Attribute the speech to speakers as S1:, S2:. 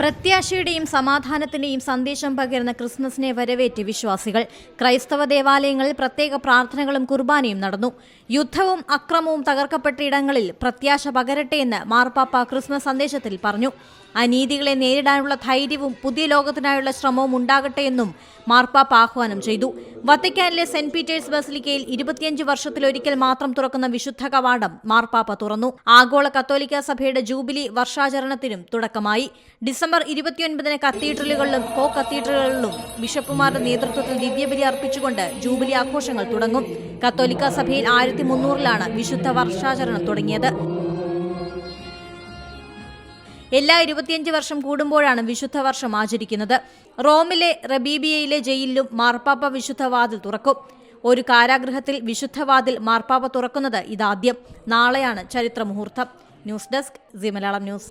S1: പ്രത്യാശയുടെയും സമാധാനത്തിന്റെയും സന്ദേശം പകരുന്ന ക്രിസ്മസിനെ വരവേറ്റ് വിശ്വാസികൾ. ക്രൈസ്തവ ദേവാലയങ്ങളിൽ പ്രത്യേക പ്രാർത്ഥനകളും കുർബാനയും നടന്നു. യുദ്ധവും അക്രമവും തകർക്കപ്പെട്ട ഇടങ്ങളിൽ പ്രത്യാശ പകരട്ടെ എന്ന് മാർപ്പാപ്പ ക്രിസ്മസ് സന്ദേശത്തിൽ പറഞ്ഞു. അനീതികളെ നേരിടാനുള്ള ധൈര്യവും പുതിയ ലോകത്തിനായുള്ള ശ്രമവും ഉണ്ടാകട്ടെ എന്നും മാർപ്പാപ്പ ആഹ്വാനം ചെയ്തു. വത്തിക്കാനിലെ സെന്റ് പീറ്റേഴ്സ് ബസിലിക്കയിൽ ഇരുപത്തിയഞ്ച് വർഷത്തിലൊരിക്കൽ മാത്രം തുറക്കുന്ന വിശുദ്ധ കവാടം മാർപ്പാപ്പ തുറന്നു. ആഗോള കത്തോലിക്ക സഭയുടെ ജൂബിലി വർഷാചരണത്തിനും തുടക്കമായി. ഡിസംബർ ഇരുപത്തിയൊൻപതിന് കത്തീഡ്രലുകളിലും കോ കത്തീഡ്രലുകളിലും ബിഷപ്പുമാരുടെ നേതൃത്വത്തിൽ ദിവ്യബലി അർപ്പിച്ചുകൊണ്ട് ജൂബിലി ആഘോഷങ്ങൾ തുടങ്ങും. കത്തോലിക്ക സഭയിൽ ആയിരത്തി മുന്നൂറിലാണ് വിശുദ്ധ വർഷാചരണം തുടങ്ങിയത്. എല്ലാ ഇരുപത്തിയഞ്ച് വർഷം കൂടുമ്പോഴാണ് വിശുദ്ധ വർഷം ആചരിക്കുന്നത്. റോമിലെ റബീബിയയിലെ ജയിലിലും മാർപ്പാപ്പ വിശുദ്ധവാതിൽ തുറക്കും. ഒരു കാരാഗ്രഹത്തിൽ വിശുദ്ധവാതിൽ മാർപ്പാപ്പ തുറക്കുന്നത് ഇതാദ്യം. നാളെയാണ് ചരിത്ര മുഹൂർത്തം news desk C Malayalam news.